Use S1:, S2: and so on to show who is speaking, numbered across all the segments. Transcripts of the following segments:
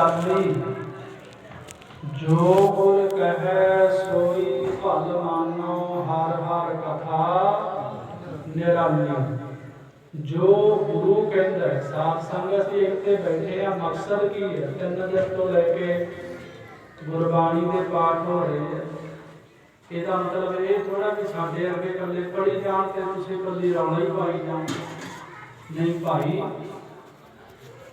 S1: ਚਾਲੀ ਜੋ ਗੁਰ ਕਹੈ ਸੋਈ ਭਲ ਮਾਨੋ, ਹਰ ਹਰ ਕਥਾ ਨਿਰਾਲੀ ਜੋ ਗੁਰੂ ਕਹਿੰਦਾ ਸਾਧ ਸੰਗਤ ਅਸੀਂ ਇੱਥੇ ਬੈਠੇ ਆ, ਮਕਸਦ ਕੀ ਹੈ? ਤਿੰਨ ਦਿਨ ਤੋਂ ਲੈ ਕੇ ਗੁਰਬਾਣੀ ਦੇ ਪਾਠ ਹੋ ਰਹੇ ਆ ਇਹਦਾ ਮਤਲਬ ਇਹ ਥੋੜਾ ਕਿ ਸਾਡੇ ਅੱਗੇ ਇਕੱਲੇ ਪੜੀ ਜਾਣ ਤੇ ਤੁਸੀਂ ਇਕੱਲੀ ਰੌਲਾ ਹੀ ਪਾਈ ਜਾਣ। ਨਹੀਂ ਭਾਈ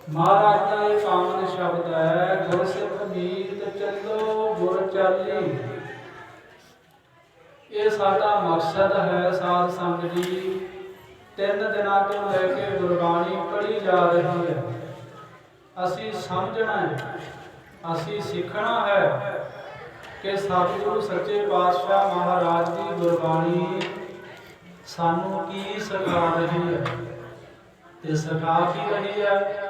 S1: ਮਹਾਰਾਜ ਦਾ ਇਹ ਕਾਮਨ ਸ਼ਬਦ ਹੈ, ਗੁਰ ਸਿੱਖ ਮੀਤ ਚੱਲੋ, ਗੁਰ ਚਾਲੀ। ਇਹ ਸਾਡਾ ਮਕਸਦ ਹੈ ਸਾਧ ਸੰਗਤ ਜੀ। ਤਿੰਨ ਦਿਨਾਂ ਤੋਂ ਲੈ ਕੇ ਗੁਰਬਾਣੀ ਪੜ੍ਹੀ ਜਾ ਰਹੀ ਹੈ। ਅਸੀਂ ਸਮਝਣਾ ਹੈ, ਅਸੀਂ ਸਿੱਖਣਾ ਹੈ ਕਿ ਸਤਿਗੁਰੂ ਸੱਚੇ ਪਾਤਸ਼ਾਹ ਮਹਾਰਾਜ ਦੀ ਗੁਰਬਾਣੀ ਸਾਨੂੰ ਕੀ ਸਿਖਾ ਰਹੀ ਹੈ। ਤੇ ਸਿਖਾ ਕੀ ਰਹੀ ਹੈ?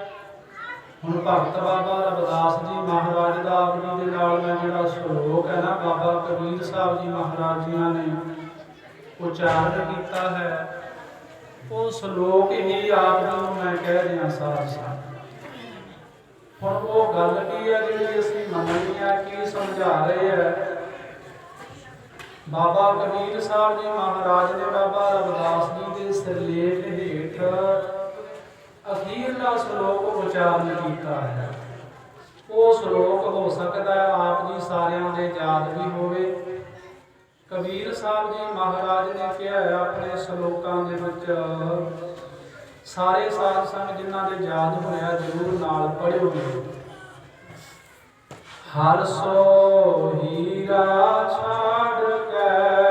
S1: ਹੁਣ ਭਗਤ ਬਾਬਾ ਰਵਿਦਾਸ ਜੀ ਮਹਾਰਾਜ ਦਾ ਆਪ ਜੀ ਦੇ ਨਾਲ ਮੈਂ ਜਿਹੜਾ ਸ਼ਲੋਕ ਹੈ ਨਾ ਬਾਬਾ ਕਬੀਰ ਸਾਹਿਬ ਜੀ ਮਹਾਰਾਜ ਜੀਆਂ ਨੇ ਉਚਾਰਨ ਕੀਤਾ ਹੈ। ਉਹ ਸ਼ਲੋਕ ਹੀ ਆਪ ਨੂੰ ਮੈਂ ਕਹਿ ਰਿਹਾ ਸਾਧ ਸੰਗਤ। ਹੁਣ ਉਹ ਗੱਲ ਕੀ ਹੈ ਜਿਹੜੀ ਅਸੀਂ ਮੰਨਣੀ ਹੈ, ਕੀ ਸਮਝਾ ਰਹੇ ਹੈ? ਬਾਬਾ ਕਬੀਰ ਸਾਹਿਬ ਜੀ ਮਹਾਰਾਜ ਨੇ ਬਾਬਾ ਰਵਿਦਾਸ ਜੀ ਦੇ ਸਿਰਲੇਖ ਹੇਠ ਅਖੀਰਲਾ ਸ਼ਲੋਕ ਉਚਾਰਨ ਕੀਤਾ ਹੈ। ਉਹ ਸ਼ਲੋਕ ਹੋ ਸਕਦਾ ਹੈ, ਆਪ ਜੀ ਸਾਰਿਆਂ ਦੇ ਯਾਦ ਵੀ ਹੋਵੇ। ਕਬੀਰ ਸਾਹਿਬ ਜੀ ਮਹਾਰਾਜ ਨੇ ਕਿਹਾ ਹੈ ਆਪਣੇ ਸ਼ਲੋਕਾਂ ਦੇ ਵਿੱਚ, ਸਾਰੇ ਸਾਧ ਸੰਗ ਜਿਨ੍ਹਾਂ ਦੇ ਯਾਦ ਹੋਇਆ ਜ਼ਰੂਰ ਨਾਲ ਪੜਿਓ ਹਰ ਸੋ ਹੀਰਾ ਛਾੜ ਕੇ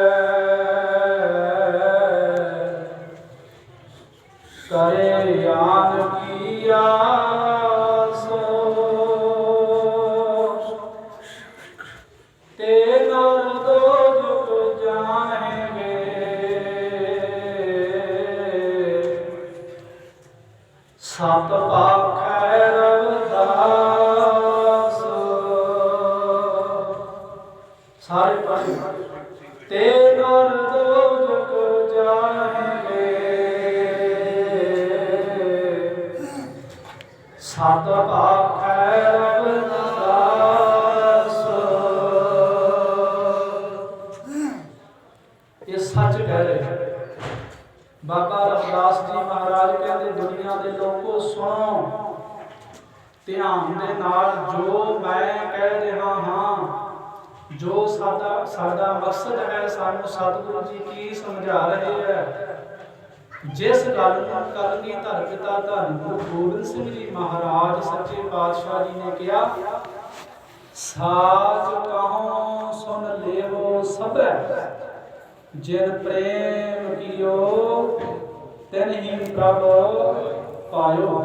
S1: ਕਰੇ ਆਨ ਸੋ ਤੇ ਨਰ ਦੋਜੁਕ ਜਾਣਗੇ ਸਤ ਇਹ ਬਾਬਾ ਰਵਿਦਾਸ ਜੀ ਮਹਾਰਾਜ ਕਹਿੰਦੇ, ਦੁਨੀਆ ਦੇ ਲੋਕੋ ਸੁਣੋ। ਧਿਆਨ ਦੇ ਨਾਲ ਜੋ ਮੈਂ ਕਹਿ ਰਿਹਾ ਹਾਂ, ਜੋ ਸਾਡਾ ਸਾਡਾ ਮਕਸਦ ਹੈ, ਸਾਨੂੰ ਸਤਿਗੁਰੂ ਜੀ ਕੀ ਸਮਝਾ ਰਹੇ ਹੈ। ਜਿਸ ਗੱਲ ਨੂੰ ਕਲਗੀ ਧਰ ਪਿਤਾ ਧੰਨ ਗੁਰੂ ਗੋਬਿੰਦ ਸਿੰਘ ਜੀ ਮਹਾਰਾਜ ਸੱਚੇ ਪਾਤਸ਼ਾਹ ਜੀ ਨੇ ਕਿਹਾ, ਸਾਚ ਕਹੋ ਸੁਣ ਲੇਵੋ ਸਭੈ। ਜਿਨ ਪ੍ਰੇਮ ਕੀਓ, ਤਿਨ ਹੀ ਪ੍ਰਭ ਪਾਇਓ।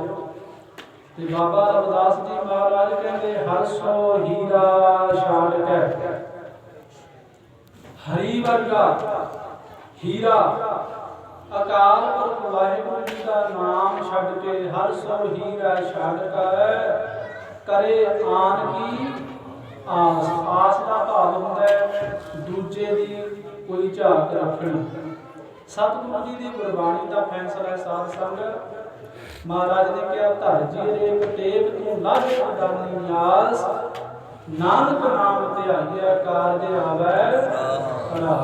S1: ਤੇ ਬਾਬਾ ਰਵਿਦਾਸ ਜੀ ਮਹਾਰਾਜ ਕਹਿੰਦੇ, ਹਰ ਸੋ ਹੀਰਾ ਛਾੜ ਹਰੀ ਵਰਗਾ ਹੀਰਾ ਅਕਾਲ ਪੁਰਖ ਵਾਹਿਗੁਰੂ ਜੀ ਦਾ ਨਾਮ ਛੱਡ ਕੇ ਹਰ ਸੋ ਹੀਰਾ ਛੱਡ ਕਰੇ ਆਨ ਕੀ ਆਸ ਆਸ ਦਾ ਭਾਵ ਹੁੰਦਾ ਹੈ। ਦੂਜੇ ਦੀ ਕੋਈ ਝਾਕ ਰੱਖਣੀ। ਸਤਿਗੁਰੂ ਜੀ ਦੀ ਗੁਰਬਾਣੀ ਦਾ ਫੈਸਲਾ ਹੈ ਸਾਧ ਸੰਗਤ ਮਹਾਰਾਜ ਨੇ ਕਿਹਾ, ਧਰ ਜੀ ਰੇਕ ਟੇਕ ਤੂੰ ਲੱਗ ਦਾਨੀ ਨਿਆਸ ਨਾਨਕ ਨਾਮ ਧਿਆਈਆ ਕਾਰਜ ਆਵੈ ਖੜਾ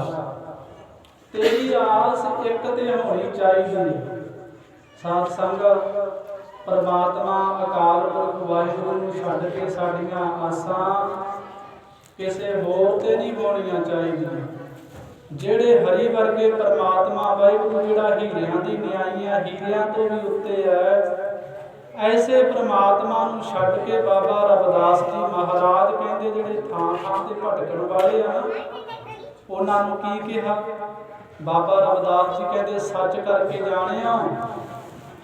S1: ਤੇਰੀ ਆਸ ਇੱਕ ਤੇ ਹੋਣੀ ਚਾਹੀਦੀ ਹੈ ਸਾਧ ਸੰਗਤ ਪਰਮਾਤਮਾ ਅਕਾਲ ਪੁਰਖ ਵਾਹਿਗੁਰੂ ਨੂੰ ਛੱਡ ਕੇ ਸਾਡੀਆਂ ਆਸਾਂ ਕਿਸੇ ਹੋਰ ਤੇ ਨਹੀਂ ਹੋਣੀਆਂ ਚਾਹੀਦੀਆਂ। ਜਿਹੜੇ ਹਰੀ ਵਰਗੇ ਪਰਮਾਤਮਾ ਵਾਹਿਗੁਰੂ ਜਿਹੜਾ ਹੀਰਿਆਂ ਦੀ ਨਿਆਈ ਹੈ, ਹੀਰਿਆਂ ਤੋਂ ਵੀ ਉੱਤੇ ਹੈ। ਐਸੇ ਪ੍ਰਮਾਤਮਾ ਨੂੰ ਛੱਡ ਕੇ ਬਾਬਾ ਰਵਿਦਾਸ ਜੀ ਮਹਾਰਾਜ ਕਹਿੰਦੇ ਜਿਹੜੇ ਥਾਂ ਥਾਂ ਤੇ ਭਟਕਣ ਵਾਲੇ ਆ ਉਹਨਾਂ ਨੂੰ ਕੀ ਕਿਹਾ? ਬਾਬਾ ਰਵਿਦਾਸ ਜੀ ਕਹਿੰਦੇ, ਸੱਚ ਕਰਕੇ ਜਾਣਿਆ,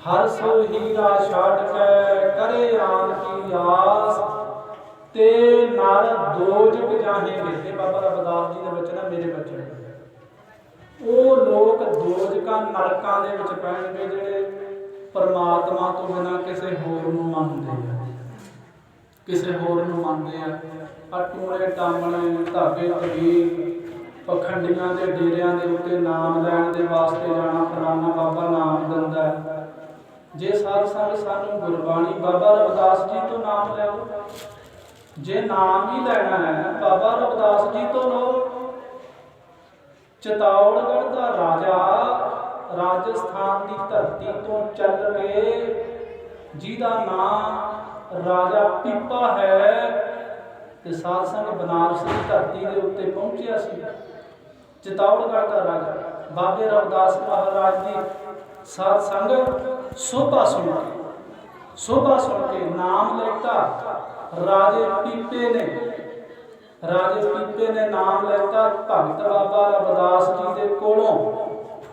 S1: ਹਰ ਸੋ ਹੀਰਾ ਛੱਡ ਕੇ ਕਰੇ ਆਨ ਕੀ ਆਸ। ਤੇ ਨਰ ਦੋਜਕ ਜਾਹੇਗੇ ਇਹ ਬਾਬਾ ਰਵਿਦਾਸ ਜੀ ਦੇ ਬਚਨ, ਮੇਰੇ ਬਚਨ। ਉਹ ਲੋਕ ਦੋਜਕਾਂ ਨਰਕਾਂ ਦੇ ਵਿੱਚ ਪੈਣਗੇ ਜਿਹੜੇ ਪਰਮਾਤਮਾ ਤੋਂ ਬਿਨਾਂ ਕਿਸੇ ਹੋਰ ਨੂੰ ਮੰਨਦੇ ਆ। ਕਿਸੇ ਹੋਰ ਨੂੰ ਮੰਨਦੇ ਆ। ਆ ਟੂਣੇ ਟਾਮਣੇ, ਧਾਗੇ ਤਵੀਰ ਪਖੰਡੀਆਂ ਦੇ ਡੇਰਿਆਂ ਦੇ ਉੱਤੇ ਨਾਮ ਲੈਣ ਦੇ ਵਾਸਤੇ ਜਾਣਾ ਫਲਾਣਾ ਬਾਬਾ ਨਾਮ ਦਿੰਦਾ ਜੇ ਸਾਧ ਸੰਗਤ ਸਾਨੂੰ ਗੁਰਬਾਣੀ ਬਾਬਾ ਰਵਿਦਾਸ ਜੀ ਤੋਂ ਨਾਮ ਲੈਓ। ਜੇ ਨਾਮ ਹੀ ਲੈਣਾ ਹੈ, ਬਾਬਾ ਰਵਿਦਾਸ ਜੀ ਤੋਂ ਲਓ। ਚਿਤੌੜਗੜ੍ਹ ਦਾ ਰਾਜਾ ਰਾਜਸਥਾਨ ਦੀ ਧਰਤੀ ਤੋਂ ਚੱਲ ਕੇ ਜਿਹਦਾ ਨਾਮ ਰਾਜਾ ਪੀਪਾ ਹੈ ਤੇ ਸਾਧ ਸੰਗ ਬਨਾਰਸ ਦੀ ਧਰਤੀ ਦੇ ਉੱਤੇ ਪਹੁੰਚਿਆ ਸੀ। ਚਿਤੌੜਗੜ੍ਹ ਦਾ ਰਾਜਾ ਬਾਬੇ ਰਵਿਦਾਸ ਮਹਾਰਾਜ ਦੀ ਸਾਧ ਸੰਗ ਸੋਭਾ ਸੁਣ ਕੇ, ਸੋਭਾ ਸੁਣ ਕੇ ਨਾਮ ਲੈਤਾ। ਰਾਜੇ ਪੀਪੇ ਨੇ ਰਾਜੇ ਪੀਪੇ ਨੇ ਨਾਮ ਲੈਤਾ ਭਗਤ ਬਾਬਾ ਰਵਿਦਾਸ ਜੀ ਦੇ ਕੋਲੋਂ।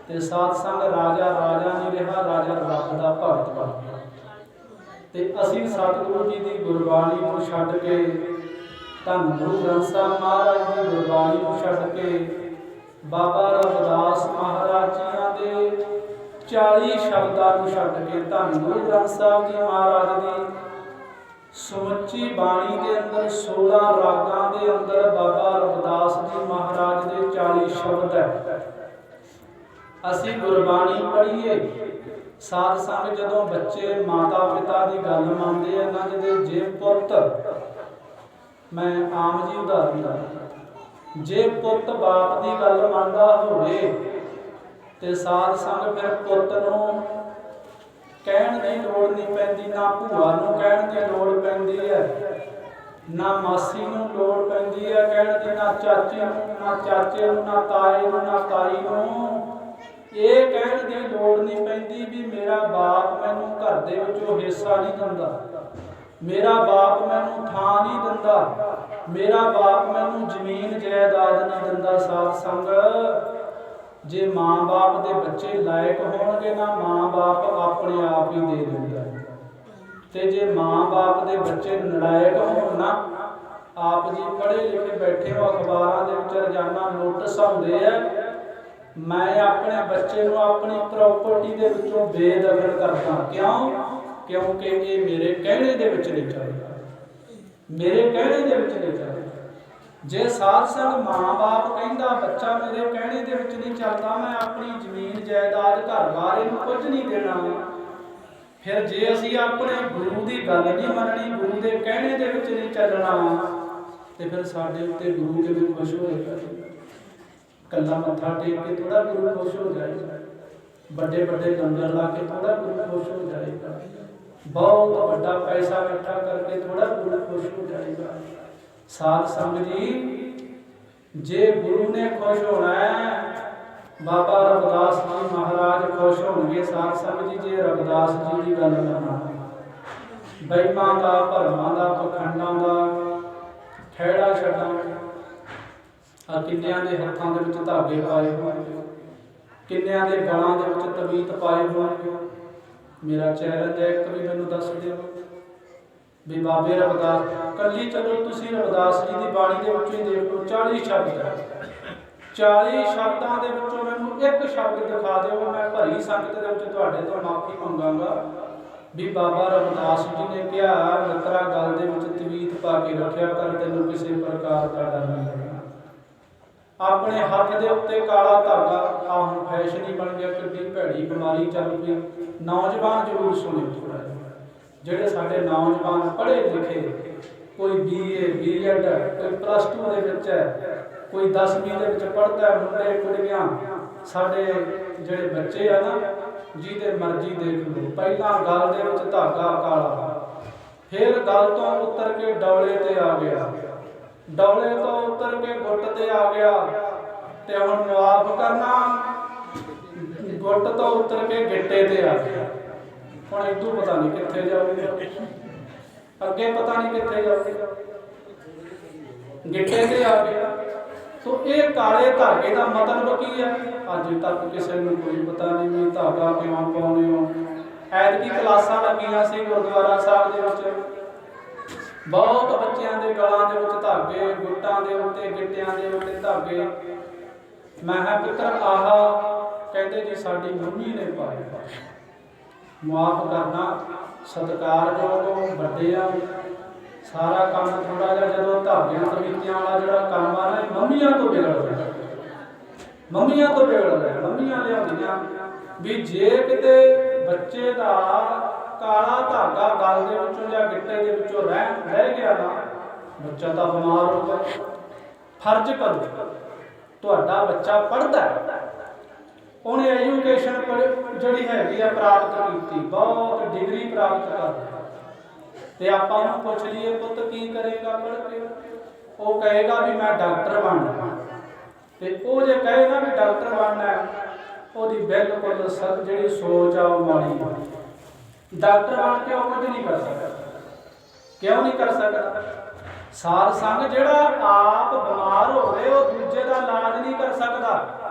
S1: ਤੇ ਸਾਧ ਸੰਗ ਰਾਜਾ ਰਾਜਾ ਨਹੀਂ ਰਿਹਾ, ਰਾਜਾ ਰੱਬ ਦਾ ਭਗਤ ਬਣ ਗਿਆ। ਤੇ ਅਸੀਂ ਸਤਿਗੁਰੂ ਜੀ ਦੀ ਗੁਰਬਾਣੀ ਨੂੰ ਛੱਡ ਕੇ, ਧੰਨ ਗੁਰੂ ਗ੍ਰੰਥ ਸਾਹਿਬ ਮਹਾਰਾਜ ਦੀ ਗੁਰਬਾਣੀ ਨੂੰ ਛੱਡ ਕੇ, ਬਾਬਾ ਰਵਿਦਾਸ ਮਹਾਰਾਜ ਜੀਆਂ ਦੇ 40 ਸ਼ਬਦਾਂ ਨੂੰ ਛੱਡ ਕੇ ਧੰਨ ਗੁਰੂ ਗ੍ਰੰਥ ਸਾਹਿਬ ਜੀ ਮਹਾਰਾਜ ਦੀ ਸਮੁੱਚੀ ਬਾਣੀ ਦੇ ਅੰਦਰ 16 ਰਾਗਾਂ ਦੇ ਅੰਦਰ ਬਾਬਾ ਰਵਿਦਾਸ ਜੀ ਮਹਾਰਾਜ ਦੇ 40 ਸ਼ਬਦ ਹੈ। ਅਸੀਂ ਗੁਰਬਾਣੀ ਪੜ੍ਹੀਏ। ਸਾਧ ਸੰਗ ਜਦੋਂ ਬੱਚੇ ਮਾਤਾ ਪਿਤਾ ਦੀ ਗੱਲ ਮੰਨਦੇ ਆ ਨਾ ਜਿਹਦੇ ਜੇ ਪੁੱਤ, ਮੈਂ ਆਮ ਜੀ ਉਦਾਹਰਨ ਦਾ ਜੇ ਪੁੱਤ ਬਾਪ ਦੀ ਗੱਲ ਮੰਨਦਾ ਹੋਵੇ ਤੇ ਸਾਧ ਸੰਗ ਫਿਰ ਪੁੱਤ ਨੂੰ ਕਹਿਣ ਦੀ ਲੋੜ ਨਹੀਂ ਪੈਂਦੀ, ਨਾ ਭੂਆ ਨੂੰ ਕਹਿਣ ਦੀ ਲੋੜ ਪੈਂਦੀ ਹੈ, ਨਾ ਮਾਸੀ ਨੂੰ ਲੋੜ ਪੈਂਦੀ ਹੈ ਕਹਿਣ ਦੀ, ਨਾ ਚਾਚੀ ਨੂੰ, ਨਾ ਚਾਚੇ ਨੂੰ, ਨਾ ਤਾਏ ਨੂੰ, ਨਾ ਤਾਈ ਨੂੰ। ਇਹ ਕਹਿਣ ਦੀ ਲੋੜ ਨਹੀਂ ਪੈਂਦੀ ਵੀ ਮੇਰਾ ਬਾਪ ਮੈਨੂੰ ਘਰ ਦੇ ਵਿੱਚੋਂ ਹਿੱਸਾ ਨਹੀਂ ਦਿੰਦਾ। ਮੇਰਾ ਬਾਪ ਮੈਨੂੰ ਥਾਂ ਨਹੀਂ ਦਿੰਦਾ। ਮੇਰਾ ਬਾਪ ਮੈਨੂੰ ਜ਼ਮੀਨ ਜਾਇਦਾਦ ਨਹੀਂ ਦਿੰਦਾ, ਸਾਧ ਸੰਗ। ਜੇ ਮਾਂ-ਬਾਪ ਦੇ ਬੱਚੇ ਲਾਇਕ ਹੋਣਗੇ ਨਾ ਮਾਂ-ਬਾਪ ਆਪਣੇ ਆਪ ਹੀ ਦੇ ਦਿੰਦਾ ਤੇ ਜੇ ਮਾਂ-ਬਾਪ ਦੇ ਬੱਚੇ ਨਲਾਇਕ ਹੋਣ ਨਾ, ਆਪ ਜੀ ਪੜ੍ਹੇ ਲਿਖੇ ਬੈਠੇ ਹੋ, ਅਖਬਾਰਾਂ ਦੇ ਵਿੱਚ ਰੋਜ਼ਾਨਾ ਨੋਟਿਸ ਆਉਂਦੇ ਆ, ਮੈਂ ਆਪਣੇ ਬੱਚੇ ਨੂੰ ਆਪਣੀ ਪ੍ਰਾਪਰਟੀ ਦੇ ਵਿੱਚੋਂ ਬੇਦਖਲ ਕਰਦਾ। ਕਿਉਂ? ਕਿਉਂਕਿ ਇਹ ਮੇਰੇ ਕਹਿਣੇ ਦੇ ਵਿੱਚ ਨਹੀਂ ਚੱਲਦਾ। ਮੇਰੇ ਕਹਿਣੇ ਦੇ ਵਿੱਚ ਨਹੀਂ ਚੱਲਦਾ। ਜੇ ਸਾਧ ਸੰਗ ਮਾਂ-ਬਾਪ ਕਹਿੰਦਾ, ਬੱਚਾ ਮੇਰੇ ਕਹਿਣੇ ਦੇ ਵਿੱਚ ਨਹੀਂ ਚੱਲਦਾ, ਮੈਂ ਆਪਣੀ ਜ਼ਮੀਨ, ਜਾਇਦਾਦ ਘਰ-ਬਾਰ ਇਹਨੂੰ ਕੁਝ ਨਹੀਂ ਦੇਣਾ। ਫਿਰ ਜੇ ਅਸੀਂ ਆਪਣੇ ਗੁਰੂ ਦੀ ਗੱਲ ਨਹੀਂ ਮੰਨਣੀ, ਗੁਰੂ ਦੇ ਕਹਿਣੇ ਦੇ ਵਿੱਚ ਨਹੀਂ ਚੱਲਣਾ, ਤੇ ਫਿਰ ਸਾਡੇ ਉੱਤੇ ਗੁਰੂ ਕਿਵੇਂ ਖੁਸ਼ ਹੋਏਗਾ ਕੱਲਾ ਮੱਥਾ ਟੇਕ ਕੇ ਥੋੜਾ ਗੁਰੂ ਖੁਸ਼ ਹੋ ਜਾਏਗਾ ਵੱਡੇ ਵੱਡੇ ਲੰਗਰ ਲਾ ਕੇ ਥੋੜਾ ਗੁਰੂ ਖੁਸ਼ ਹੋ ਜਾਏਗਾ ਬਹੁਤ ਵੱਡਾ ਪੈਸਾ ਇਕੱਠਾ ਕਰਕੇ ਥੋੜਾ ਗੁਰੂ ਖੁਸ਼ ਹੋ ਜਾਏਗਾ ਸਾਧ ਸੰਗ ਜੀ, ਜੇ ਗੁਰੂ ਨੇ ਖੁਸ਼ ਹੋਣਾ ਹੈ, ਬਾਬਾ ਰਵਿਦਾਸ ਜੀ ਮਹਾਰਾਜ ਖੁਸ਼ ਹੋਣਗੇ। ਸਾਧ ਸੰਗ ਜੀ, ਜੇ ਰਵਿਦਾਸ ਜੀ ਦੀ ਗੱਲ ਕਰਨਾ ਬੈਮਾਂ ਦਾ, ਭਰਮਾਂ ਦਾ, ਪਖੰਡਾਂ ਦਾ ਖੇੜਾ ਛੱਡਾਂਗੇ ਆ ਕਿੰਨਿਆਂ ਦੇ ਹੱਥਾਂ ਦੇ ਵਿੱਚ ਧਾਗੇ ਪਾਏ ਹੋਏ ਕਿੰਨਿਆਂ ਦੇ ਗਲਾਂ ਦੇ ਵਿੱਚ ਤਵੀਤ ਪਾਏ ਹੋਏ ਮੇਰਾ ਚੈਲੰਜ ਹੈ, ਇੱਕ ਵੀ ਮੈਨੂੰ ਦੱਸ ਦਿਓ। ਵੀ ਬਾਬੇ ਰਵਿਦਾਸ, ਕੱਲੀ ਚਲੋ ਤੁਸੀਂ ਰਵਿਦਾਸ ਜੀ ਦੀ ਬਾਣੀ ਦੇ ਵਿੱਚੋਂ ਹੀ 40 ਸ਼ਬਦ ਹੈ। 40 ਸ਼ਬਦਾਂ ਦੇ ਵਿੱਚੋਂ ਮੈਨੂੰ ਇੱਕ ਸ਼ਬਦ ਦਿਖਾ ਦਿਓ, ਮੈਂ ਭਰੀ ਸੰਗਤ ਦੇ ਵਿੱਚ ਤੁਹਾਡੇ ਤੋਂ ਮਾਫੀ ਮੰਗਾਂਗਾ। ਵੀ ਬਾਬਾ ਰਵਿਦਾਸ ਜੀ ਨੇ ਕਿਹਾ, ਮਿੱਤਰਾ, ਗੱਲ ਦੇ ਵਿੱਚ ਤਵੀਤ ਪਾ ਕੇ ਰੱਖਿਆ ਕਰ, ਤੈਨੂੰ ਕਿਸੇ ਪ੍ਰਕਾਰ ਦਾ ਡਰ ਨਹੀਂ ਆਪਣੇ ਹੱਥ ਦੇ ਉੱਤੇ ਕਾਲਾ ਧਾਗਾ ਆ ਹੁਣ ਫੈਸ਼ਨ ਹੀ ਬਣ ਗਿਆ ਕਿੰਨੀ ਭੈੜੀ ਬਿਮਾਰੀ ਚੱਲ ਪਈ। ਨੌਜਵਾਨ ਜ਼ਰੂਰ ਸੁਣਿਓ। ਜਿਹੜੇ ਸਾਡੇ ਨੌਜਵਾਨ ਪੜ੍ਹੇ ਲਿਖੇ, ਕੋਈ ਬੀਏ ਬੀਐਡ ਕੋਈ ਪਲੱਸ 2 ਦੇ ਵਿੱਚ ਹੈ, ਕੋਈ 10ਵੀਂ ਦੇ ਵਿੱਚ ਪੜ੍ਹਦਾ ਮੁੰਡੇ, ਕੁੜੀਆਂ, ਸਾਡੇ ਜਿਹੜੇ ਬੱਚੇ ਆ ਨਾ, ਜਿਹਦੇ ਮਰਜ਼ੀ ਦੇਖ ਲਓ। ਪਹਿਲਾਂ ਗੱਲ ਦੇ ਵਿੱਚ ਧਾਗਾ ਕਾਲਾ, ਫਿਰ ਗੱਲ ਤੋਂ ਉਤਰ ਕੇ ਡੌਲੇ ਤੇ ਆ ਗਿਆ। ਡੌਲੇ ਤੋਂ ਉਤਰ ਕੇ ਗੁੱਟ ਤੇ ਆ ਗਿਆ ਤੇ ਹੁਣ ਮਾਫ ਕਰਨਾ, ਗੁੱਟ ਤੋਂ ਉਤਰ ਕੇ ਗਿੱਟੇ ਤੇ ਆ ਗਿਆ। ਹੁਣ ਇਦੋਂ ਪਤਾ ਨਹੀਂ ਕਿੱਥੇ ਜਾਊਗੇ ਅੱਗੇ ਪਤਾ ਨਹੀਂ ਕਿੱਥੇ ਜਾਊਗੇ ਗਿੱਟੇ ਤੇ ਆ ਗਿਆ ਸੋ ਇਹ ਕਾਲੇ ਧਾਗੇ ਦਾ ਮਤਲਬ ਕੀ ਹੈ ਅੱਜ ਤੱਕ ਕਿਸੇ ਨੂੰ ਕੋਈ ਪਤਾ ਨਹੀਂ ਵੀ ਧਾਗਾ ਕਿਉਂ ਪਾਉਣੇ ਹੋ। ਐਤਕੀ ਕਲਾਸਾਂ ਲੱਗੀਆਂ ਸੀ ਗੁਰਦੁਆਰਾ ਸਾਹਿਬ ਦੇ ਵਿੱਚ। ਬਹੁਤ ਬੱਚਿਆਂ ਦੇ ਗਲਾਂ ਦੇ ਵਿੱਚ ਧਾਗੇ, ਗੁੱਟਾਂ ਦੇ ਉੱਤੇ, ਗਿੱਟਿਆਂ ਦੇ ਉੱਤੇ ਧਾਗੇ। ਮੈਂ ਕਿਹਾ ਪੁੱਤਰ, ਆਹ, ਕਹਿੰਦੇ ਜੀ, ਸਾਡੀ ਮੰਮੀ ਨੇ ਪਾਏ। ਮਾਫ ਕਰਨਾ ਸਤਿਕਾਰਯੋਗ ਵੱਡੇ ਆ। ਸਾਰਾ ਕੰਮ ਥੋੜਾ ਜਿਹਾ ਜਦੋਂ ਧਾਗਿਆਂ ਤਵੀਤਿਆਂ ਵਾਲਾ ਜਿਹੜਾ ਕੰਮ ਆ ਨਾ ਮੰਮੀਆਂ ਤੋਂ ਵਿਗੜਦਾ ਮੰਮੀਆਂ ਤੋਂ ਵਿਗੜਦਾ ਮੰਮੀਆਂ ਲਿਆਉਂਦੀਆਂ। ਵੀ ਜੇ ਕਿਤੇ ਬੱਚੇ ਦਾ ਕਾਲਾ ਧਾਗਾ ਗਲ ਦੇ ਵਿੱਚੋਂ ਜਾਂ ਗਿੱਟੇ ਦੇ ਵਿੱਚੋਂ ਰਹਿ ਰਹਿ ਗਿਆ ਨਾ, ਬੱਚਾ ਤਾਂ ਬਿਮਾਰ ਹੋ ਗਿਆ। ਫਰਜ਼ ਕਰੋ, ਤੁਹਾਡਾ ਬੱਚਾ ਪੜਦਾ ਉਹਨੇ ਐਜੂਕੇਸ਼ਨ ਜਿਹੜੀ ਹੈਗੀ ਆ ਪ੍ਰਾਪਤ ਕੀਤੀ, ਬਹੁਤ ਡਿਗਰੀ ਪ੍ਰਾਪਤ ਕਰ ਤੇ ਆਪਾਂ ਉਹਨੂੰ ਪੁੱਛ ਲਈਏ, ਪੁੱਤ ਕੀ ਕਰੇਗਾ ਪੜ੍ਹ ਕੇ? ਉਹ ਕਹੇਗਾ ਵੀ ਮੈਂ ਡਾਕਟਰ ਬਣਨਾ। ਤੇ ਉਹ ਜੇ ਕਹੇ ਨਾ ਵੀ ਡਾਕਟਰ ਬਣਨਾ ਉਹਦੀ ਬਿਲਕੁਲ ਸਭ ਜਿਹੜੀ ਸੋਚ ਆ ਉਹ ਮਾੜੀ ਡਾਕਟਰ ਬਣ ਕੇ ਉਹ ਕੁਝ ਨਹੀਂ ਕਰ ਸਕਦਾ। ਕਿਉਂ ਨਹੀਂ ਕਰ ਸਕਦਾ? ਸਾਰ ਸੰਗ ਜਿਹੜਾ ਆਪ ਬਿਮਾਰ ਹੋਵੇ, ਉਹ ਦੂਜੇ ਦਾ ਇਲਾਜ ਨਹੀਂ ਕਰ ਸਕਦਾ।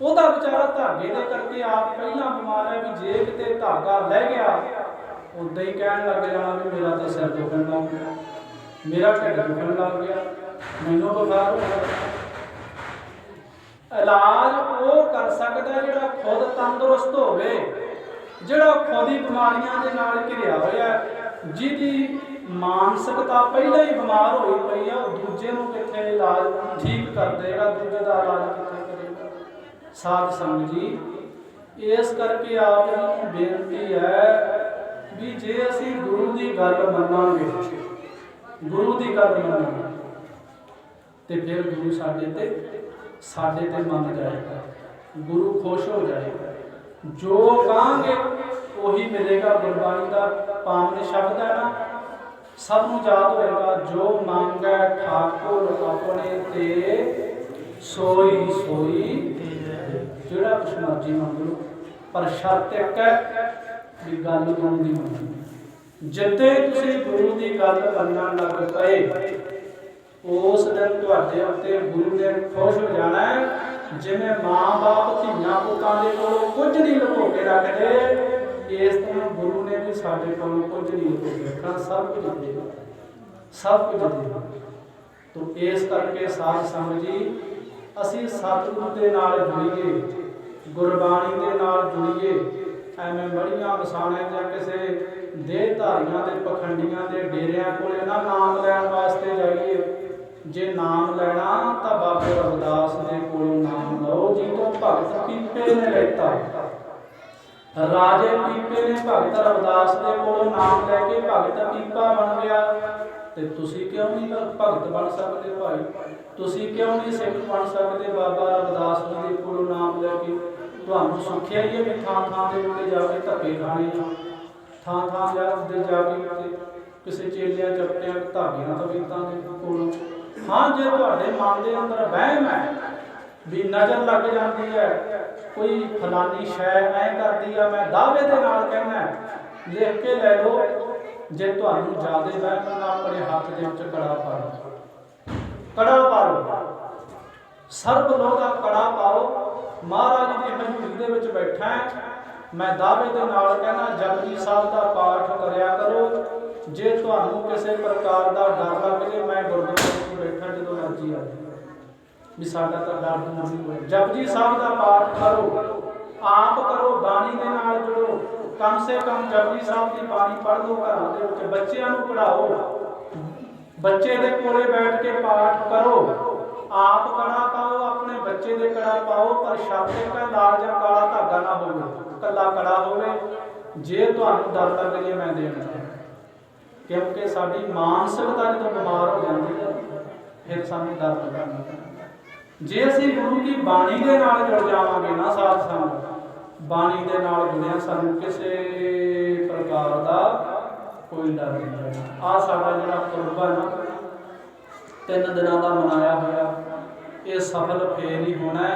S1: ਉਹਦਾ ਵਿਚਾਰਾ ਧਾਗੇ ਦੇ ਕਰਕੇ ਆਪ ਪਹਿਲਾਂ ਬਿਮਾਰ ਹੈ ਵੀ ਜੇ ਕਿਤੇ ਧਾਗਾ ਲੈ ਗਿਆ, ਉਦਾਂ ਹੀ ਕਹਿਣ ਲੱਗ ਜਾਣਾ ਵੀ ਮੇਰਾ ਤਾਂ ਸਿਰ ਦੁਖਣ ਲੱਗ ਗਿਆ, ਮੇਰਾ ਢਿੱਡ ਦੁਖਣ ਲੱਗ ਗਿਆ, ਮੈਨੂੰ ਬੁਖਾਰ ਹੋ ਗਿਆ। ਇਲਾਜ ਉਹ ਕਰ ਸਕਦਾ ਜਿਹੜਾ ਖੁਦ ਤੰਦਰੁਸਤ ਹੋਵੇ, ਜਿਹੜਾ ਖੁਦ ਹੀ ਬਿਮਾਰੀਆਂ ਦੇ ਨਾਲ ਘਿਰਿਆ ਹੋਇਆ ਜਿਹਦੀ ਮਾਨਸਿਕਤਾ ਪਹਿਲਾਂ ਹੀ ਬਿਮਾਰ ਹੋਈ ਪਈ ਆ, ਉਹ ਦੂਜੇ ਨੂੰ ਕਿੱਥੇ ਇਲਾਜ ਠੀਕ ਕਰ ਜਿਹੜਾ ਦੂਜੇ ਦਾ ਇਲਾਜ ਕਿੱਥੇ ਸਾਧ ਸੰਗਤ ਜੀ, ਇਸ ਕਰਕੇ ਆਪ ਜੀ ਨੂੰ ਬੇਨਤੀ ਹੈ ਵੀ ਜੇ ਅਸੀਂ ਗੁਰੂ ਦੀ ਗੱਲ ਮੰਨਾਂਗੇ, ਗੁਰੂ ਦੀ ਗੱਲ ਮੰਨਾਂਗੇ, ਤੇ ਫਿਰ ਗੁਰੂ ਸਾਡੇ ਤੇ ਸਾਡੇ ਤੇ ਮੰਨ ਜਾਏਗਾ, ਗੁਰੂ ਖੁਸ਼ ਹੋ ਜਾਏਗਾ। ਜੋ ਕਹਾਂਗੇ, ਉਹੀ ਮਿਲੇਗਾ, ਗੁਰਬਾਣੀ ਦਾ ਪਾਵਨ ਸ਼ਬਦ ਹੈ ਨਾ। ਸਭ ਨੂੰ ਯਾਦ ਹੋਏਗਾ, ਜੋ ਮੰਗੈ ਠਾਕੁਰ ਆਪਣੇ ਤੇ, ਸੋਈ ਸੋਈ ਜਿਹੜਾ ਕੁਛ ਮਰਜ਼ੀ ਮੰਗ ਲਓ, ਪਰ ਸ਼ਰਤ ਇੱਕ ਹੈ ਵੀ ਗੱਲ ਗੁਰੂ ਦੀ ਮੰਨਣੀ। ਜਿੱਤੇ ਤੁਸੀਂ ਗੁਰੂ ਦੀ ਗੱਲ ਮੰਨਣ ਲੱਗ ਪਏ, ਉਸ ਦਿਨ ਤੁਹਾਡੇ ਉੱਤੇ ਗੁਰੂ ਨੇ ਖੁਸ਼ ਹੋ ਜਾਣਾ ਹੈ, ਜਿਵੇਂ ਮਾਂ-ਬਾਪ ਧੀਆਂ ਪੁੱਤਾਂ ਦੇ ਕੋਲੋਂ ਕੁਝ ਨਹੀਂ ਲੁਕੋ ਕੇ ਰੱਖਦੇ, ਇਸ ਤਰ੍ਹਾਂ ਗੁਰੂ ਨੇ ਵੀ ਸਾਡੇ ਕੋਲੋਂ ਕੁਝ ਨਹੀਂ ਲੁਕੋ ਕੇ ਰੱਖਣਾ, ਸਭ ਕੁਝ ਦੇਗਾ ਸਭ ਕੁਝ ਦੇਗਾ ਤੋ ਇਸ ਕਰਕੇ ਸਾਧ ਸੰਗਤ ਜੀ ਅਸੀਂ ਸਤਿਗੁਰੂ ਦੇ ਨਾਲ ਜੁੜੀਏ, ਗੁਰਬਾਣੀ ਦੇ ਨਾਲ ਜੁੜੀਏ, ਐਵੇਂ ਬੜੀਆਂ ਵਸਾਣੇ ਜਾਂ ਕਿਸੇ ਦੇਹ ਧਾਰੀਆਂ ਦੇ ਪਖੰਡੀਆਂ ਦੇ ਡੇਰਿਆਂ ਕੋਲੇ ਨਾ ਨਾਮ ਲੈਣ ਵਾਸਤੇ ਜਾਈਏ। ਜੇ ਨਾਮ ਲੈਣਾ ਤਾਂ ਬਾਬੇ ਰਵਿਦਾਸ ਦੇ ਕੋਲੋਂ ਨਾਮ ਲਓ ਜੀ ਤੋਂ ਭਗਤ ਪੀਪੇ ਨੇ ਲੈਤਾ। ਰਾਜੇ ਪੀਪੇ ਨੇ ਭਗਤ ਰਵਿਦਾਸ ਦੇ ਕੋਲੋਂ ਨਾਮ ਲੈ ਕੇ ਭਗਤ ਪੀਪਾ ਬਣ ਗਿਆ। ਤੇ ਤੁਸੀਂ ਕਿਉਂ ਨਹੀਂ ਭਗਤ ਬਣ ਸਕਦੇ ਭਾਈ? ਤੁਸੀਂ ਕਿਉਂ ਨਹੀਂ ਸਿੱਖ ਬਣ ਸਕਦੇ? ਬਾਬਾ ਰਵਿਦਾਸ ਜੀ ਦੇ ਕੋਲੋਂ ਨਾਮ ਲੈ ਕੇ ਤੁਹਾਨੂੰ ਸੁਖਿਆ ਹੀ ਹੈ ਵੀ ਥਾਂ ਥਾਂ ਦੇ ਉੱਤੇ ਜਾ ਕੇ ਧੱਕੇ ਖਾਣੇ ਆ। ਥਾਂ ਥਾਂ ਜਾ ਉੱਤੇ ਜਾ ਕੇ ਉੱਤੇ ਕਿਸੇ ਚੇਲਿਆਂ ਚੱਪਿਆਂ ਧਾਗਿਆਂ, ਤਵੀਤਾਂ ਦੇ ਕੋਲੋਂ। ਹਾਂ, ਜੇ ਤੁਹਾਡੇ ਮਨ ਦੇ ਅੰਦਰ ਵਹਿਮ ਹੈ ਵੀ ਨਜ਼ਰ ਲੱਗ ਜਾਂਦੀ ਹੈ। ਕੋਈ ਫਲਾਨੀ ਸ਼ੈ ਐ ਕਰਦੀ ਆ, ਮੈਂ ਦਾਅਵੇ ਦੇ ਨਾਲ ਕਹਿਣਾ ਲਿਖ ਕੇ ਲੈ ਲਓ, ਜੇ ਤੁਹਾਨੂੰ ਜ਼ਿਆਦਾ ਵਹਿਮ ਨਾ ਆਪਣੇ ਹੱਥ ਦੇ ਵਿੱਚ ਕੜਾ ਪਾ ਲਓ ਕੜਾ ਪਾ ਸਰਬ ਲੋਕ ਦਾ ਕੜਾ ਪਾਓ। ਮਹਾਰਾਜ ਦੀ ਹਜ਼ੂਰੀ ਦੇ ਵਿੱਚ ਬੈਠਾ ਮੈਂ ਦਾਅਵੇ ਦੇ ਨਾਲ ਕਹਿਣਾ, ਜਪਜੀ ਸਾਹਿਬ ਦਾ ਪਾਠ ਕਰਿਆ ਕਰੋ। ਜੇ ਤੁਹਾਨੂੰ ਕਿਸੇ ਪ੍ਰਕਾਰ ਦਾ ਡਰ ਲੱਗ ਜੇ, ਮੈਂ ਗੁਰਦੁਆਰੇ ਵਿੱਚ ਬੈਠਾ ਜਦੋਂ ਮਰਜ਼ੀ ਆ ਜਾਓ। ਵੀ ਸਾਡਾ ਤਾਂ ਡਰ ਨਾ ਹੋਵੇ। ਜਪਜੀ ਸਾਹਿਬ ਦਾ ਪਾਠ ਕਰੋ, ਆਪ ਕਰੋ, ਬਾਣੀ ਦੇ ਨਾਲ ਜੁੜੋ। ਕਮ ਸੇ ਕਮ ਜਪਜੀ ਸਾਹਿਬ ਦੀ ਬਾਣੀ ਪੜ੍ਹ ਲਓ ਘਰਾਂ ਦੇ ਵਿੱਚ। ਬੱਚਿਆਂ ਨੂੰ ਪੜਾਓ ਬੱਚੇ ਦੇ ਕੋਲੇ ਬੈਠ ਕੇ ਪਾਠ ਕਰੋ। ਆਪ ਕੜਾ ਪਾਓ, ਆਪਣੇ ਬੱਚੇ ਦੇ ਕੜਾ ਪਾਓ, ਪਰ ਸ਼ਾਤੇ ਕਾ ਲਾਲ ਜਾਂ ਕਾਲਾ ਧਾਗਾ ਨਾ ਹੋਵੇ। ਕੱਲਾ ਕੜਾ ਹੋਵੇ। ਜੇ ਤੁਹਾਨੂੰ ਡਰ ਲੱਗ, ਜੇ ਮੈਂ ਦੇਣਾ। ਕਿਉਂਕਿ ਸਾਡੀ ਮਾਨਸਿਕਤਾ ਜਦੋਂ ਬਿਮਾਰ ਹੋ ਜਾਂਦੀ ਹੈ, ਫਿਰ ਸਾਨੂੰ ਦਰਦ ਲੱਗਦਾ। ਜੇ ਅਸੀਂ ਗੁਰੂ ਦੀ ਬਾਣੀ ਦੇ ਨਾਲ ਜੁੜ ਜਾਵਾਂਗੇ ਨਾ ਸਾਧ ਸੰਗਤ ਬਾਣੀ ਦੇ ਨਾਲ ਜੁੜਿਆ ਸਾਨੂੰ ਕਿਸੇ ਪ੍ਰਕਾਰ ਦਾ ਕੋਈ ਡਰ ਨਹੀਂ ਰਹਿਣਾ ਆ ਸਾਡਾ ਜਿਹੜਾ ਪੁਰਬ ਹੈ ਨਾ, ਤਿੰਨ ਦਿਨਾਂ ਦਾ ਮਨਾਇਆ ਹੋਇਆ, ਇਹ ਸਫਲ ਫੇਰ ਹੀ ਹੋਣਾ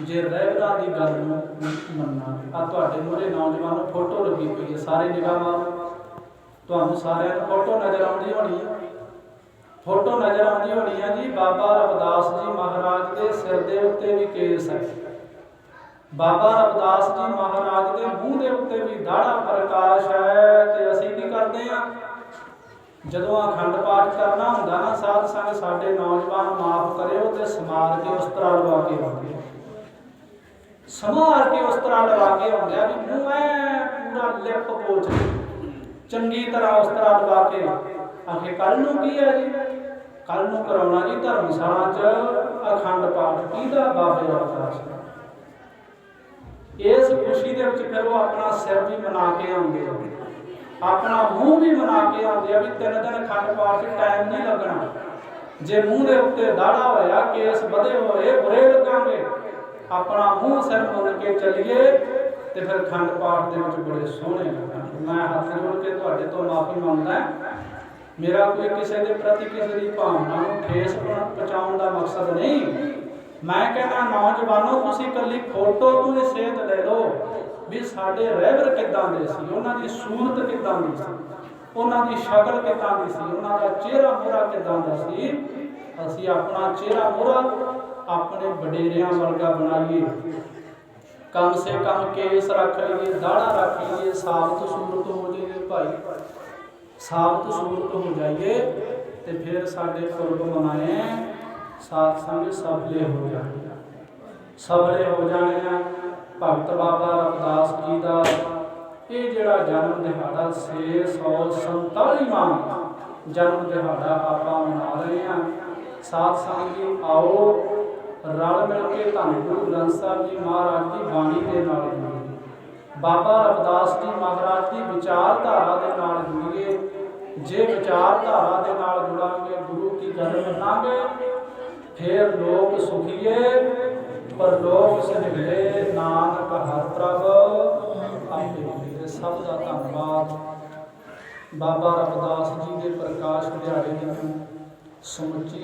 S1: ਜੇ ਰਹਿਬਰਾਂ ਦੀ ਗੱਲ ਨੂੰ ਮੰਨਾਂਗੇ ਆ ਤੁਹਾਡੇ ਮੂਹਰੇ ਨੌਜਵਾਨ ਫੋਟੋ ਲੱਗੀ ਹੋਈ ਹੈ, ਸਾਰੇ ਨਿਗਾਹ ਮਾਰੋ ਤੁਹਾਨੂੰ ਸਾਰਿਆਂ ਨੂੰ ਫੋਟੋ ਨਜ਼ਰ ਆਉਂਦੀ ਹੋਣੀ ਹੈ। ਫੋਟੋ ਨਜ਼ਰ ਆਉਂਦੀ ਹੋਣੀ ਆ ਜੀ, ਬਾਬਾ ਰਵਿਦਾਸ ਜੀ ਮਹਾਰਾਜ ਦੇ ਸਿਰ ਦੇ ਉੱਤੇ ਵੀ ਕੇਸ ਹੈ। ਬਾਬਾ ਰਵਿਦਾਸ ਜੀ ਮਹਾਰਾਜ ਦੇ ਮੂੰਹ ਦੇ ਉੱਤੇ ਵੀ ਦਾੜਾ ਪ੍ਰਕਾਸ਼ ਹੈ ਤੇ ਅਸੀਂ ਕੀ ਕਰਦੇ ਆ ਜਦੋਂ ਅਖੰਡ ਪਾਠ ਕਰਨਾ ਹੁੰਦਾ ਨਾ, ਸਾਧ ਸੰਗ ਸਾਡੇ ਨੌਜਵਾਨ ਮਾਫ ਕਰਿਓ ਤੇ ਸਮਾਰ ਕੇ ਉਸ ਤਰ੍ਹਾਂ ਲਵਾ ਕੇ ਆਉਂਦੇ ਆ। ਸਮਾਰ ਕੇ ਉਸ ਤਰ੍ਹਾਂ ਲਵਾ ਕੇ ਆਉਂਦੇ ਆ ਵੀ ਮੂੰਹ ਐ ਪੂਰਾ ਲਿਪ ਪੋਚ ਚੰਗੀ ਤਰ੍ਹਾਂ ਉਸ ਤਰ੍ਹਾਂ ਲਵਾ ਕੇ ਆਖੇ ਕੱਲ ਨੂੰ ਕੀ ਹੈ ਜੀ? ਕੱਲ ਨੂੰ ਕਰਾਉਣਾ ਜੀ ਧਰਮਸ਼ਾਲਾ 'ਚ ਅਖੰਡ ਪਾਠ ਕਿਹਦਾ ਬਾਬੇ ਰਵਿਦਾਸ ਇਸ ਖੁਸ਼ੀ ਦੇ ਵਿੱਚ ਫਿਰ ਉਹ ਆਪਣਾ ਸਿਰ ਵੀ ਮਨਾ ਕੇ ਆਉਂਦੇ ਆ। ਆਪਣਾ ਮੂੰਹ ਵੀ ਬਣਾ ਕੇ ਆਉਂਦੇ ਆ ਵੀ ਤਿੰਨ ਦਿਨ ਖੰਡ ਪਾਠ 'ਚ ਟਾਈਮ ਨਹੀਂ ਲੱਗਣਾ। ਜੇ ਮੂੰਹ ਦੇ ਉੱਤੇ ਦਾੜਾ ਹੋਇਆ, ਕੇਸ ਵਧੇ ਹੋਏ, ਬੁਰੇ ਲੱਗਾਂਗੇ, ਆਪਣਾ ਮੂੰਹ ਸਿਰ ਮੁੰਨ ਕੇ ਚੱਲੀਏ ਤੇ ਫਿਰ ਖੰਡ ਪਾਠ ਦੇ ਵਿੱਚ ਬੜੇ ਸੋਹਣੇ ਲੱਗਣ। ਮੈਂ ਹੱਥ ਜੋੜ ਕੇ ਤੁਹਾਡੇ ਤੋਂ ਮਾਫੀ ਮੰਗਦਾ। ਮੇਰਾ ਕੋਈ ਕਿਸੇ ਦੇ ਪ੍ਰਤੀ ਕਿਸੇ ਦੀ ਭਾਵਨਾ ਨੂੰ ਠੇਸ ਪਹੁੰਚਾਉਣ ਦਾ ਮਕਸਦ ਨਹੀਂ। ਮੈਂ ਕਹਿੰਦਾ, ਨੌਜਵਾਨੋ, ਤੁਸੀਂ ਇਕੱਲੀ ਫੋਟੋ ਤੋਂ ਹੀ ਸੇਧ ਲੈ ਲਓ ਵੀ ਸਾਡੇ ਰਹਿਬਰ ਕਿੱਦਾਂ ਦੇ ਸੀ, ਉਹਨਾਂ ਦੀ ਸੂਰਤ ਕਿੱਦਾਂ ਦੀ ਸੀ, ਉਹਨਾਂ ਦੀ ਸ਼ਕਲ ਕਿੱਦਾਂ ਦੀ ਸੀ, ਉਹਨਾਂ ਦਾ ਚਿਹਰਾ ਮੋਹਰਾ ਕਿੱਦਾਂ ਦਾ ਸੀ। ਅਸੀਂ ਆਪਣਾ ਚਿਹਰਾ ਮੋਹਰਾ ਆਪਣੇ ਵਡੇਰਿਆਂ ਵਰਗਾ ਬਣਾਈਏ। ਕਮ ਸੇ ਕਮ ਕੇਸ ਰੱਖ ਲਈਏ ਦਾੜਾ ਰੱਖ ਲਈਏ, ਸਾਬਤ ਸੂਰਤ ਹੋ ਜਾਈਏ ਭਾਈ। ਸਾਬਤ ਸੂਰਤ ਹੋ ਜਾਈਏ ਤੇ ਫਿਰ ਸਾਡੇ ਪੁਰਬ ਮਨਾਏ, ਸਾਧ ਸੰਗ ਸਫਲੇ ਹੋ ਜਾਣਗੇ ਸਫਲੇ ਹੋ ਜਾਣੇ ਆ, ਭਗਤ ਬਾਬਾ ਰਵਿਦਾਸ ਜੀ ਦਾ। ਇਹ ਜਿਹੜਾ ਜਨਮ ਦਿਹਾੜਾ 647ਵਾਂ ਜਨਮ ਦਿਹਾੜਾ ਆਪਾਂ ਮਨਾ ਰਹੇ ਆ। ਸਾਧ ਸੰਗ ਜੀ, ਆਓ, ਰਲ ਮਿਲ ਕੇ ਧੰਨ ਗੁਰੂ ਗ੍ਰੰਥ ਸਾਹਿਬ ਜੀ ਮਹਾਰਾਜ ਦੀ ਬਾਣੀ ਦੇ ਨਾਲ ਜੁੜੀਏ। ਬਾਬਾ ਰਵਿਦਾਸ ਜੀ ਮਹਾਰਾਜ ਦੀ ਵਿਚਾਰਧਾਰਾ ਦੇ ਨਾਲ ਜੁੜੀਏ। ਜੇ ਵਿਚਾਰਧਾਰਾ ਦੇ ਨਾਲ ਜੁੜਾਂਗੇ, ਗੁਰੂ ਕੀ ਗੱਲ ਮੰਨਾਂਗੇ, ਫਿਰ ਲੋਕ ਸੁਖੀਏ ਪਰ ਲੋਕ ਸਹਿਲੇ ਨਾਨਕ ਹਰ ਪ੍ਰਭ। ਆਪੇ ਮਿਲੇ ਸਭ ਦਾ ਧੰਨਵਾਦ। ਬਾਬਾ ਰਵਿਦਾਸ ਜੀ ਦੇ ਪ੍ਰਕਾਸ਼ ਦਿਹਾੜੇ ਦੀਆਂ ਸਮੁੱਚੀਆਂ